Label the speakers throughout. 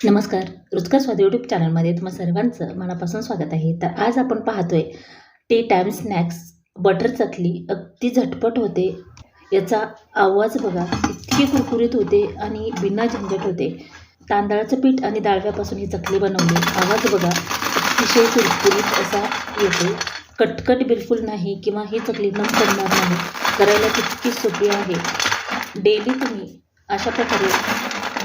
Speaker 1: नमस्कार. रुचकर स्वाद यूट्यूब चॅनलमध्ये तुम्हा सर्वांचं मनापासून स्वागत आहे. तर आज आपण पाहतोय टी टाईम स्नॅक्स बटर चकली अगदी झटपट होते. याचा आवाज बघा इतकी कुरकुरीत होते आणि बिना झंझट होते. तांदळाचं पीठ आणि डाळव्यापासून ही चकली बनवली. आवाज बघा अतिशय कुरकुरीत असा येतो. कटकट बिलकुल नाही किंवा ही चकली न पडणार नाही. करायला तितकी सोपी आहे. डेली तुम्ही अशा प्रकारे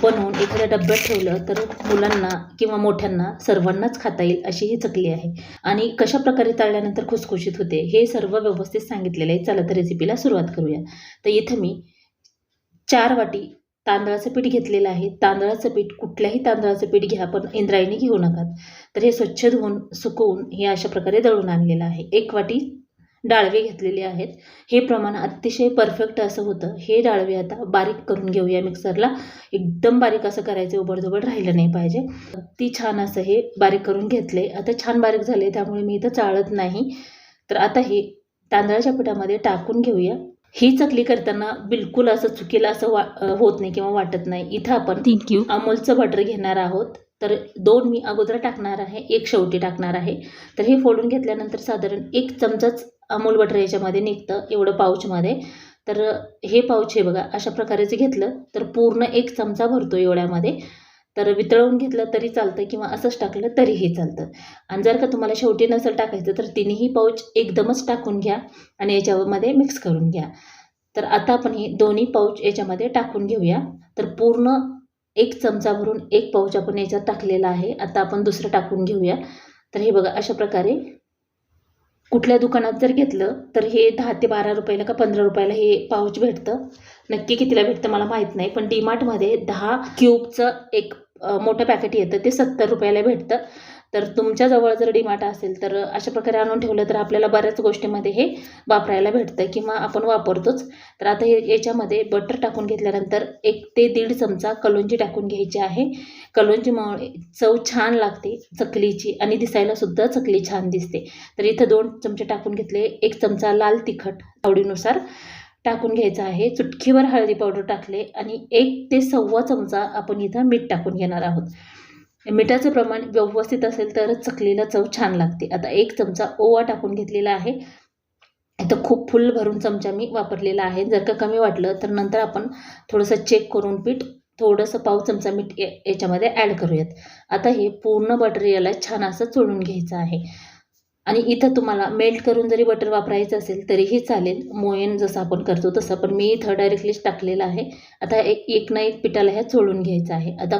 Speaker 1: बनवून एखाद्या डब्यात ठेवलं तर मुलांना किंवा मोठ्यांना सर्वांनाच खाता येईल अशी ही चकली आहे. आणि कशा प्रकारे तळल्यानंतर खुसखुशीत होते हे सर्व व्यवस्थित सांगितलेलं आहे. चला तर रेसिपीला सुरुवात करूया. तर इथं मी चार वाटी तांदळाचं पीठ घेतलेलं आहे. तांदळाचं पीठ कुठल्याही तांदळाचं पीठ घ्या पण इंद्रायणी घेऊ नका. तर हे स्वच्छ धुवून सुकवून हे अशा प्रकारे दळून आणलेलं आहे. एक वाटी डाळवे घेतलेले आहेत. हे प्रमाण अतिशय परफेक्ट असं होतं. हे डाळवे आता बारीक करून घेऊया मिक्सरला एकदम बारीक असं करायचं उबडधोबड राहिलं नाही पाहिजे. अगदी छान असं हे बारीक करून घेतले. आता छान बारीक झाले त्यामुळे मी इथं चाळत नाही. तर आता हे तांदळाच्या पिठामध्ये टाकून घेऊया. ही चकली करताना बिलकुल असं चुकीला असं वा होत नाही किंवा वाटत नाही. इथं आपण
Speaker 2: थँक्यू
Speaker 1: अमूलचं बटर घेणार आहोत. तर दोन मी अगोदर टाकणार आहे एक शेवटी टाकणार आहे. तर हे फोडून घेतल्यानंतर साधारण एक चमचाच अमूल बटर याच्यामध्ये निघतं एवढं पाऊचमध्ये. तर हे पाऊच हे बघा अशा प्रकारेच घेतलं तर पूर्ण एक चमचा भरतो एवढ्यामध्ये. तर वितळवून घेतलं तरी चालतं किंवा असंच टाकलं तरीही चालतं. आणि जर का तुम्हाला शेवटी नसेल टाकायचं तर तिन्ही पाऊच एकदमच टाकून घ्या आणि याच्यामध्ये मिक्स करून घ्या. तर आता आपण हे दोन्ही पाऊच याच्यामध्ये टाकून घेऊया. तर पूर्ण एक चमचा भरून एक पाऊच आपण याच्यात टाकलेला आहे. आता आपण दुसरं टाकून घेऊया. तर हे बघा अशा प्रकारे कुठल्या दुकानात जर घेतलं तर हे दहा ते बारा रुपयाला का पंधरा रुपयाला हे पाऊच भेटतं. नक्की कितीला भेटतं मला माहीत नाही पण डीमार्टमध्ये दहा क्यूबचं एक मोठं पॅकेट येतं ते सत्तर रुपयाला भेटतं. तर तुमच्याजवळ जर डीमार्ट असेल तर अशा प्रकारे आणून ठेवलं तर आपल्याला बऱ्याच गोष्टीमध्ये हे वापरायला भेटतं किंवा आपण वापरतोच. तर आता हे याच्यामध्ये बटर टाकून घेतल्यानंतर एक ते दीड चमचा कलोंजी टाकून घ्यायची आहे. कलोंजीमुळे चव छान लागते चकलीची आणि दिसायलासुद्धा चकली छान दिसते. तर इथं दोन चमचे टाकून घेतले एक चमचा लाल तिखट आवडीनुसार टाकून घ्यायचं आहे. चुटकीवर हळदी पावडर टाकले आणि एक ते सव्वा चमचा आपण इथं मीठ टाकून घेणार आहोत. मिठाचं प्रमाण व्यवस्थित असेल तरच चकलीला चव छान लागते. आता एक चमचा ओवा टाकून घेतलेला आहे. इथं खूप फुल भरून चमचा मी वापरलेला आहे. जर का कमी वाटलं तर नंतर आपण थोडंसं चेक करून पीठ थोडंसं पाव चमचा मीठ या- याच्यामध्ये ॲड करूयात. आता हे पूर्ण बटर याला छान असं चोळून घ्यायचं आहे. आणि इथं तुम्हाला मेल्ट करून जरी बटर वापरायचं असेल तरीही चालेल. मोयन जसं आपण करतो तसं. पण मी इथं डायरेक्टलीच टाकलेलं आहे. आता एक एक ना एक पिठाला ह्या चोळून घ्यायचं आहे. आता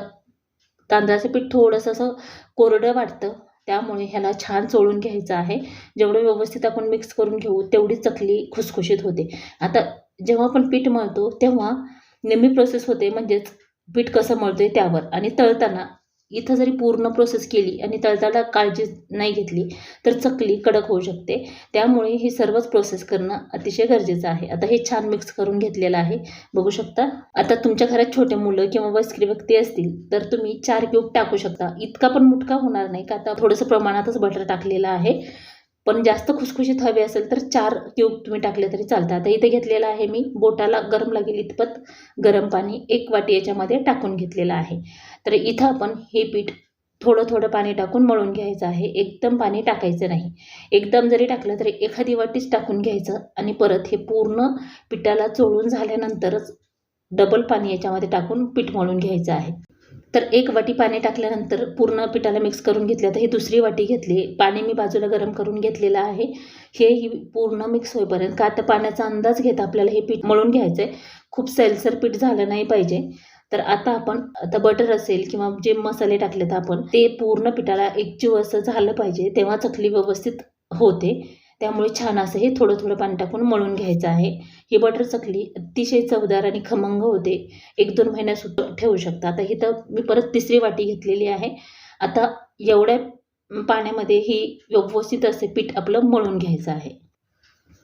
Speaker 1: तांदळाचं पीठ थोडंसं असं कोरडं वाटतं. त्यामुळे ह्याला छान चोळून घ्यायचं आहे. जेवढं व्यवस्थित आपण मिक्स करून घेऊ तेवढी चकली खुसखुशीत होते. आता जेव्हा आपण पीठ मळतो तेव्हा नेहमी प्रोसेस होते म्हणजेच पीठ कसं मळतोय त्यावर. आणि तळताना इथं जरी पूर्ण प्रोसेस केली आणि तळतळा काळजी नाही घेतली तर चकली कडक होऊ शकते. त्यामुळे ही सर्वच प्रोसेस करणं अतिशय गरजेचं आहे. आता हे छान मिक्स करून घेतलेलं आहे. बघू शकता. आता तुमच्या घरात छोटे मुलं किंवा वयस्कर व्यक्ती असतील तर तुम्ही चार क्यूब टाकू शकता. इतका पण मुटका होणार नाही का? आता थोडंसं प्रमाणातच बटर टाकलेलं आहे. पण जास्त खुसखुशीत हवे असेल तर चार क्यूब तुम्ही टाकले तरी चालतं. आता इथे घेतलेलं आहे मी. बोटाला गरम लागेल इतपत गरम पाणी एक वाटी याच्यामध्ये टाकून घेतलेलं आहे. तर इथं आपण हे पीठ थोडं थोडं पाणी टाकून मळून घ्यायचं आहे. एकदम पाणी टाकायचं नाही. एकदम जरी टाकलं तरी एखादी वाटीच टाकून घ्यायचं आणि परत हे पूर्ण पिठाला चोळून झाल्यानंतरच डबल पाणी याच्यामध्ये टाकून पीठ मळून घ्यायचं आहे. तर एक वाटी पाणी टाकल्यानंतर पूर्ण पिठाला मिक्स करून घेतलं. तर ही दुसरी वाटी घेतली. पाणी मी बाजूला गरम करून घेतलेलं आहे. हेही पूर्ण मिक्स होईपर्यंत का तर पाण्याचा अंदाज घेता आपल्याला हे पीठ मळून घ्यायचं आहे खूप सैलसर पीठ झालं नाही पाहिजे. तर आता आपण आता बटर असेल किंवा जे मसाले टाकलेत आपण ते पूर्ण पिठाला एकजीव असं झालं पाहिजे. तेव्हा चकली व्यवस्थित होते. त्यामुळे छान असं हे थोडं थोडं पाणी टाकून मळून घ्यायचं आहे. ही बटर चकली अतिशय चवदार आणि खमंग होते. एक दोन महिन्यासुद्धा ठेवू शकता. आता ही तर मी परत तिसरी वाटी घेतलेली आहे. आता एवढ्या पाण्यामध्ये ही व्यवस्थित असे पीठ आपलं मळून घ्यायचं आहे.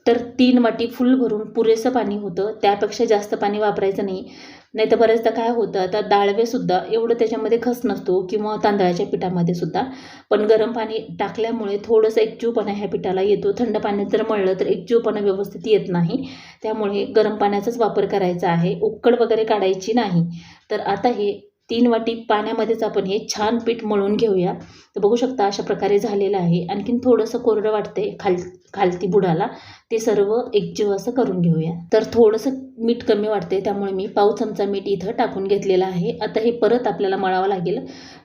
Speaker 1: तर तीन वाटी फुल भरून पुरेसं पाणी होतं. त्यापेक्षा जास्त पाणी वापरायचं नाही. नाही तर बऱ्याचदा काय होतं आता डाळवेसुद्धा एवढं त्याच्यामध्ये खस नसतो किंवा तांदळाच्या पिठामध्ये सुद्धा. पण गरम पाणी टाकल्यामुळे थोडंसं एकजीवपणा ह्या पिठाला येतो. थंड पाण्यात जर मळलं तर एकजीवपणा व्यवस्थित येत नाही. त्यामुळे गरम पाण्याचाच वापर करायचा आहे. उकड वगैरे काढायची नाही. तर आता हे तीन वाटी पाण्यामध्येच आपण हे छान पीठ मळून घेऊया. तर बघू शकता अशा प्रकारे झालेलं आहे. आणखीन थोडंसं कोरडं वाटते खाल खालती बुडाला. ते सर्व एकजीव असं करून घेऊया. तर थोडंसं मीठ कमी वाटते त्यामुळे मी पाव चमचा मीठ इथं टाकून घेतलेलं आहे. आता हे परत आपल्याला मळावं लागेल.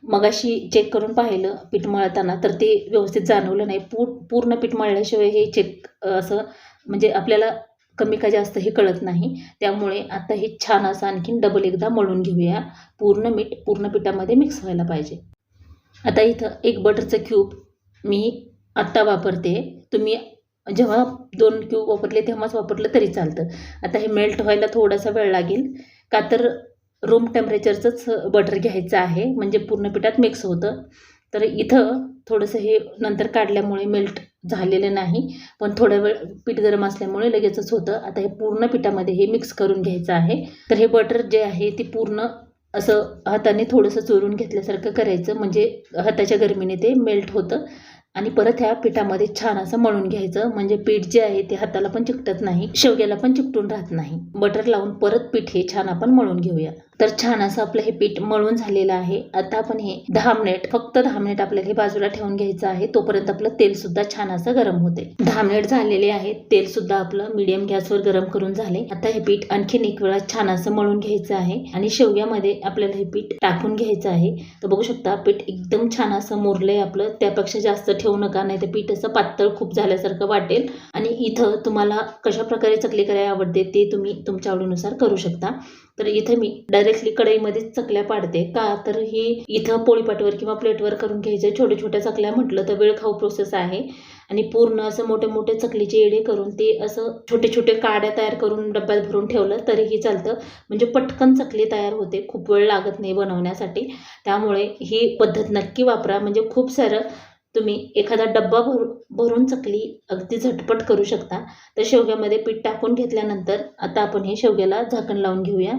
Speaker 1: मगाशी चेक करून पाहिलं पीठ मळताना तर ते व्यवस्थित जाणवलं नाही. पू पूर्ण पीठ मळल्याशिवाय हे चेक असं म्हणजे आपल्याला कमी का जास्त हे कळत नाही. त्यामुळे आता हे छान असं आणखीन डबल एकदा मळून घेऊया. पूर्ण मीठ पूर्ण पिठामध्ये मिक्स व्हायला पाहिजे. आता इथं एक बटरचं क्यूब मी आत्ता वापरते. तुम्ही जेव्हा दोन क्यूब वापरले तेव्हाच वापरलं तरी चालतं. आता हे मेल्ट व्हायला थोडासा वेळ लागेल. का तर रूम टेम्परेचरचंच बटर घ्यायचं आहे. म्हणजे पूर्ण पिठात मिक्स होतं. तर इथं थोडंसं हे नंतर काढल्यामुळे मेल्ट झालेलं नाही. पण थोडा वेळ पीठ गरम असल्यामुळे लगेचच होतं. आता हे पूर्ण पिठामध्ये हे मिक्स करून घ्यायचं आहे. तर हे बटर जे आहे ते पूर्ण असं हाताने थोडंसं चोरून घेतल्यासारखं करायचं. म्हणजे हाताच्या गरमीने ते मेल्ट होतं. आणि परत ह्या पिठामध्ये छान असं मळून घ्यायचं. म्हणजे पीठ जे आहे ते हाताला पण चिकटत नाही. शेवग्याला पण चिकटून राहत नाही. बटर लावून परत पीठ हे छान आपण मळून घेऊया. तर छान असं आपलं हे पीठ मळून झालेलं आहे. आता आपण हे दहा मिनिट फक्त दहा मिनिट आपल्याला हे बाजूला ठेवून घ्यायचं आहे. तोपर्यंत आपलं तेल सुद्धा छान असं गरम होते. दहा मिनिट झालेले आहे. तेल सुद्धा आपलं मीडियम गॅसवर गरम करून झाले. आता हे पीठ आणखीन एक वेळा छान असं मळून घ्यायचं आहे. आणि शेवग्यामध्ये आपल्याला हे पीठ टाकून घ्यायचं आहे. तर बघू शकता पीठ एकदम छान असं मुरलंय आपलं. त्यापेक्षा जास्त ठेवू नका नाही तर पीठ असं पातळ खूप झाल्यासारखं वाटेल. आणि इथं तुम्हाला कशा प्रकारे चकली करायला आवडते ते तुम्ही तुमच्या आवडीनुसार करू शकता. तर इथे मी डायरेक्ट डायरेक्टली कढईमध्येच चकल्या पाडते. का? तर ही इथं पोळीपाटवर किंवा प्लेटवर करून घ्यायचे. छोट्या छोट्या चकल्या म्हटलं तर वेळ खाऊ प्रोसेस आहे. आणि पूर्ण असं मोठे मोठे चकलीचे येडे करून ते असं छोटे छोटे काड्या तयार करून डब्यात भरून ठेवलं तरीही चालतं. म्हणजे पटकन चकली तयार होते. खूप वेळ लागत नाही बनवण्यासाठी. त्यामुळे ही पद्धत नक्की वापरा. म्हणजे खूप सारं तुम्ही एखादा डब्बा भर भरून चकली अगदी झटपट करू शकता. तर शेवग्यामध्ये पीठ टाकून घेतल्यानंतर आता आपण हे शेवग्याला झाकण लावून घेऊया.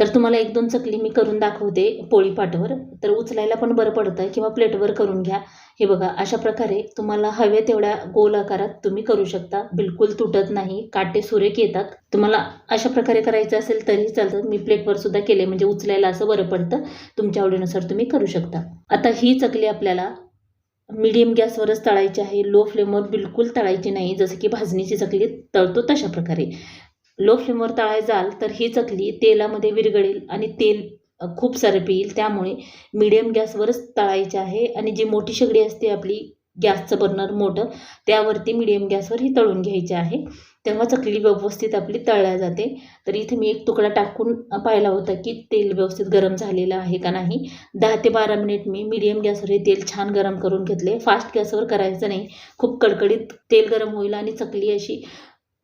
Speaker 1: तर तुम्हाला एक दोन चकली मी करून दाखवते पोळीपाटवर. तर उचलायला पण बरं पडतं किंवा प्लेटवर करून घ्या. हे बघा अशा प्रकारे तुम्हाला हवे तेवढ्या गोल आकारात तुम्ही करू शकता. बिलकुल तुटत नाही काटे सुरेख येतात. तुम्हाला अशा प्रकारे करायचं असेल तरी चालतं. मी प्लेटवर सुद्धा केले म्हणजे उचलायला असं बरं पडतं. तुमच्या आवडीनुसार तुम्ही करू शकता. आता ही चकली आपल्याला मीडियम गॅसवरच तळायची आहे. लो फ्लेमवर बिलकुल तळायची नाही. जसं की भाजणीची चकली तळतो तशा प्रकारे. लो फ्लेमवर तळाय जाल तर ही चकली तेलामध्ये विरघळेल आणि तेल खूप सारं पिईल त्यामुळे मीडियम गॅसवरच तळायची आहे आणि जी मोठी शेगडी असते आपली गॅसचं बर्नर मोठं त्यावरती मीडियम गॅसवर ही तळून घ्यायची आहे. तेव्हा चकली व्यवस्थित आपली तळल्या जाते. तर इथे मी एक तुकडा टाकून पाहिला होता की तेल व्यवस्थित गरम झालेलं आहे का नाही. दहा ते बारा मिनिट मी मीडियम गॅसवर हे तेल छान गरम करून घेतले. फास्ट गॅसवर करायचं नाही. खूप कडकडीत तेल गरम होईल आणि चकली अशी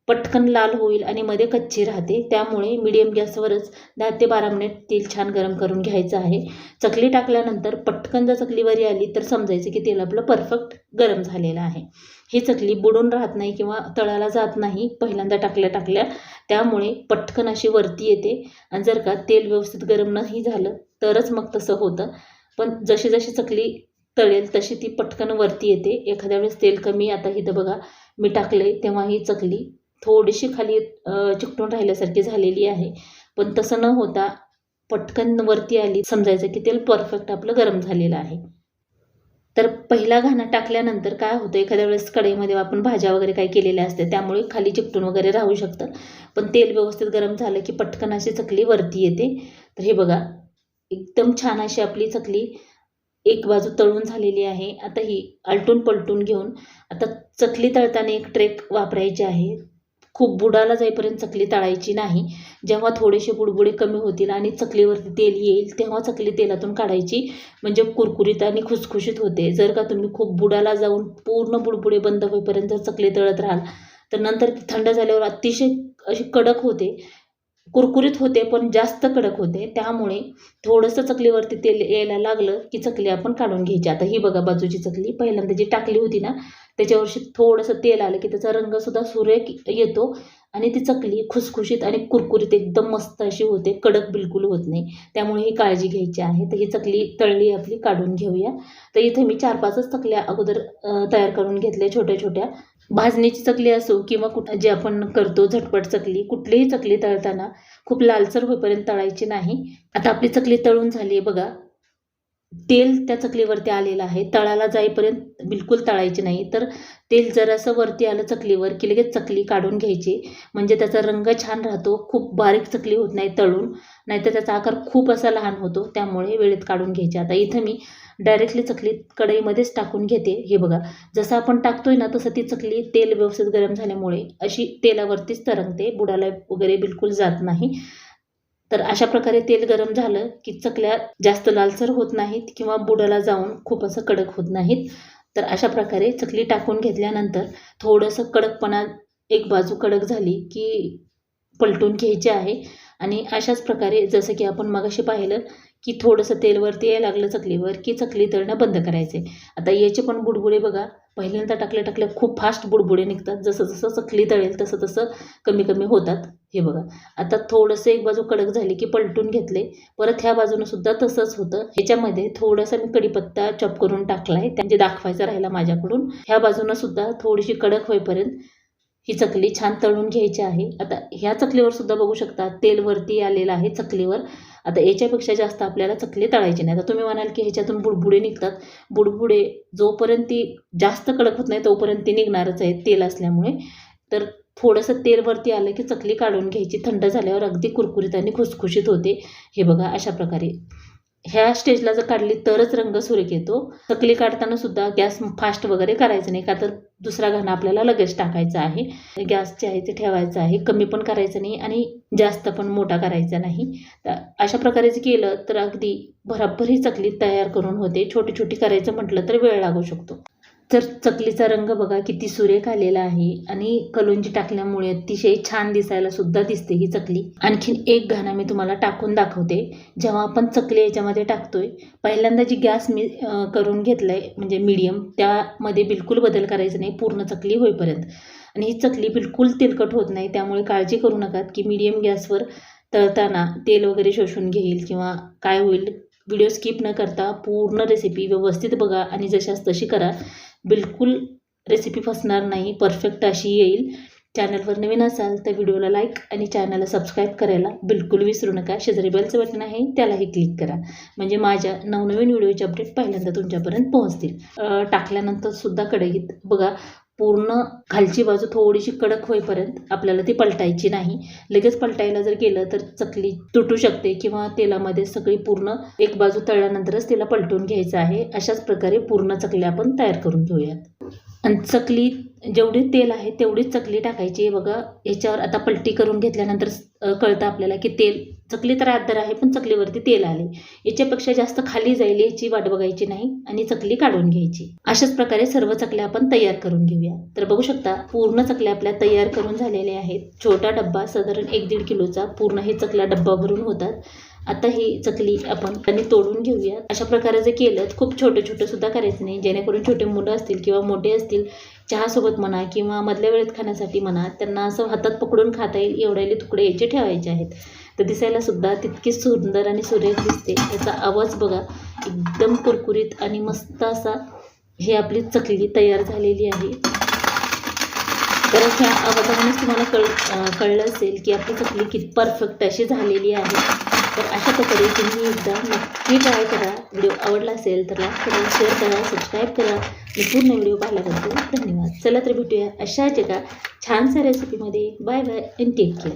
Speaker 1: पटकन लाल होईल आणि मध्ये कच्ची राहते. त्यामुळे मीडियम गॅसवरच दहा ते बारा मिनिट तेल छान गरम करून घ्यायचं आहे. चकली टाकल्यानंतर पटकन जर चकली वरी आली तर समजायचं की तेल आपलं परफेक्ट गरम झालेलं आहे. ही चकली बुडून राहत नाही किंवा तळाला जात नाही पहिल्यांदा टाकल्या टाकल्या. त्यामुळे पटकन अशी वरती येते आणि जर का तेल व्यवस्थित गरम नाही झालं तरच मग तसं होतं. पण जशी जशी चकली तळेल तशी ती पटकन वरती येते. एखाद्या वेळेस तेल कमी आता इथं बघा मी टाकले तेव्हा ही चकली थोडीशी खाली चिकटून राहिल्यासारखी झालेली आहे. पण तसं न होता पटकन वरती आली समजायचं की तेल परफेक्ट आपलं गरम झालेलं आहे. तर पहिला घाणा टाकल्यानंतर काय होतं? एखाद्या वेळेस कढईमध्ये आपण भाज्या वगैरे काही केलेल्या असतात त्यामुळे खाली चिकटून वगैरे राहू शकतं. पण तेल व्यवस्थित गरम झालं की पटकन अशी चकली वरती येते. तर हे बघा एकदम छान अशी आपली चकली एक बाजू तळून झालेली आहे. आता ही आलटून पलटून घेऊन आता चकली तळताना एक ट्रेक वापरायची आहे. खूप बुडाला जाईपर्यंत चकली तळायची नाही. जेव्हा थोडेसे बुडबुडे कमी होतील आणि चकलीवरती तेल येईल तेव्हा चकली तेलातून काढायची. म्हणजे कुरकुरीत आणि खुसखुशीत होते. जर का तुम्ही खूप बुडाला जाऊन पूर्ण बुडबुडे बंद होईपर्यंत जर चकली तळत राहाल तर नंतर ती थंड झाल्यावर अतिशय अशी कडक होते. कुरकुरीत होते पण जास्त कडक होते. त्यामुळे थोडंसं चकलीवरती तेल यायला लागलं की चकली आपण काढून घ्यायची. आता ही बघा बाजूची चकली. पहिल्यांदा जी टाकली होती ना त्याच्यावरशी थोडंसं तेल आलं की त्याचा रंगसुद्धा सुरेख येतो आणि ती चकली खुसखुशीत आणि कुरकुरीत एकदम मस्त अशी होते. कडक बिलकुल होत नाही. त्यामुळे ही काळजी घ्यायची आहे. तर ही चकली तळली आपली काढून घेऊया. तर इथे मी चार पाचच चकल्या अगोदर तयार करून घेतल्या छोट्या छोट्या भाजणीची चकली असो किंवा कुठं जे आपण करतो झटपट चकली कुठलीही चकली तळताना खूप लालसर होईपर्यंत तळायची नाही. आता आपली चकली तळून झाली आहे बघा. तेल त्या चकलीवरती आलेलं आहे. तळाला जाईपर्यंत बिलकुल तळायची नाही. तर तेल जरासं वरती आलं चकलीवर की लगेच चकली काढून घ्यायची. म्हणजे त्याचा रंग छान राहतो. खूप बारीक चकली होत नाही तळून. नाहीतर त्याचा आकार खूप असा लहान होतो. त्यामुळे वेळेत काढून घ्यायची. आता इथं मी डायरेक्टली चकली कढईमध्येच टाकून घेते. हे बघा जसं आपण टाकतोय ना तसं ती चकली तेल व्यवस्थित गरम झाल्यामुळे अशी तेलावरतीच तरंगते बुडाला वगैरे बिलकुल जात नाही. तर अशा प्रकारे तेल गरम झालं की चकल्या जास्त लालसर होत नाहीत किंवा बुडाला जाऊन खूप असं कडक होत नाहीत. तर अशा प्रकारे चकली टाकून घेतल्यानंतर थोडंसं कडकपणा एक बाजू कडक झाली की पलटून घ्यायची आहे. आणि अशाच प्रकारे जसं की आपण मगाशी पाहिलं की थोडंसं तेल वरती यायला लागलं चकलीवर की चकली तळणं बंद करायचे. आता याचे पण बुडबुडे बघा. पहिल्यांदा टाकल्या टाकल्या खूप फास्ट बुडबुडे निघतात. जसं जसं चकली तळेल तसं तसं कमी कमी होतात. हे बघा. आता थोडंसं एक बाजू कडक झाली की पलटून घेतले. परत ह्या बाजूनं सुद्धा तसंच होतं. ह्याच्यामध्ये थोडासा मी कढीपत्ता चॉप करून टाकला आहे त्यांचे म्हणजे दाखवायचा राहिला माझ्याकडून. ह्या बाजूनं सुद्धा थोडीशी कडक होईपर्यंत ही चकली छान तळून घ्यायची आहे. आता ह्या चकलीवर सुद्धा बघू शकता. तेल वरती आलेलं आहे चकलीवर. आता याच्यापेक्षा जास्त आपल्याला चकली तळायची नाही. आता तुम्ही म्हणाल की ह्याच्यातून बुडबुडे निघतात. बुडबुडे जोपर्यंत ती जास्त कडक होत नाही तोपर्यंत ती निघणारच आहे तेल असल्यामुळे. तर थोडंसं तेल वरती आलं की चकली काढून घ्यायची. थंड झाल्यावर अगदी कुरकुरीत आणि खुसखुशीत होते. हे बघा अशा प्रकारे. ह्या स्टेजला जर काढली तरच रंग सुरेख येतो. चकली काढताना सुद्धा गॅस फास्ट वगैरे करायचं नाही का तर दुसरा घाणा आपल्याला लगेच टाकायचा आहे. गॅस जे आहे ते ठेवायचं आहे कमी पण करायचं नाही आणि जास्त पण मोठा करायचा नाही. तर अशा प्रकारे जे केलं तर अगदी भराभर ही चकली तयार करून होते. छोटी छोटी करायचं म्हटलं तर वेळ लागू शकतो. तर चकलीचा रंग बघा किती सुरेख आलेला आहे. आणि कलोंजी टाकल्यामुळे अतिशय छान दिसायला सुद्धा दिसते ही चकली. आणखीन एक घाणा मी तुम्हाला टाकून दाखवते. जेव्हा आपण चकली याच्यामध्ये टाकतोय पहिल्यांदा जी गॅस मी करून घेतलाय म्हणजे मीडियम त्यामध्ये बिलकुल बदल करायचा नाही पूर्ण चकली होईपर्यंत. आणि ही चकली बिलकुल तेलकट होत नाही त्यामुळे काळजी करू नका की मीडियम गॅसवर तळताना तेल वगैरे शोषून घेईल किंवा काय होईल व्हिडिओ स्किप न करता पूर्ण रेसिपी व्यवस्थित बघा आणि जशाच तशी करा. बिलकुल रेसिपी फसणार नाही परफेक्ट अशी येईल. चॅनलवर नवीन असाल तर व्हिडिओला लाईक आणि चॅनलला सबस्क्राईब करायला बिलकुल विसरू नका. शेजारी बेलचं बटन आहे त्यालाही क्लिक करा. म्हणजे माझ्या नवनवीन व्हिडिओचे अपडेट पहिल्यांदा तुमच्यापर्यंत पोहोचतील. टाकल्यानंतर सुद्धा कढईत बघा पूर्ण खालची बाजू थोडीशी कडक होईपर्यंत आपल्याला ती पलटायची नाही. लगेच पलटायला जर गेलं तर चकली तुटू शकते किंवा तेलामध्ये सगळी पूर्ण एक बाजू तळल्यानंतरच तिला पलटून घ्यायचं आहे. अशाच प्रकारे पूर्ण चकली आपण तयार करून घेऊयात. आणि चकली जेवढी तेल आहे तेवढीच चकली टाकायची. बघा याच्यावर आता पलटी करून घेतल्यानंतर कळतं आपल्याला की तेल चकली तर आदर आहे पण चकलीवरती तेल आले. याच्यापेक्षा जास्त खाली जाईल याची वाट बघायची नाही आणि चकली काढून घ्यायची. अशाच प्रकारे सर्व चकल्या आपण तयार करून घेऊया. तर बघू शकता पूर्ण चकल्या आपल्या तयार करून झालेल्या आहेत. छोटा डब्बा साधारण एक दीड किलोचा पूर्ण हे चकल्या डब्बा भरून होतात. आता ही चकली आपण त्यांनी तोडून घेऊया. अशा प्रकारे जर केलं खूप छोटे छोटे सुद्धा करायचं नाही. जेणेकरून छोटे मुलं असतील किंवा मोठे असतील चहासोबत म्हणा किंवा मधल्या वेळेत खाण्यासाठी म्हणा त्यांना असं हातात पकडून खाता येईल एवढ्याले तुकडे याचे ठेवायचे आहेत. तर दिसायला सुद्धा तितकी सुंदर आणि सुरेख दिसते. त्याचा आवाज बघा एकदम कुरकुरीत आणि मस्त असा हे आपली चकली तयार झालेली आहे. तर ह्या आवाजानेच तुम्हाला कळ कळलं असेल की आपली चकली किती परफेक्ट अशी झालेली आहे. तर अशा प्रकारे तुम्ही एकदा नक्की ट्राय करा. व्हिडिओ आवडला असेल तर लाईक करा शेअर करा सबस्क्राईब करा. आणि पूर्ण व्हिडिओ पाहिल्याबद्दल धन्यवाद. चला तर भेटूया अशाच एका छानशा रेसिपीमध्ये bye bye and take care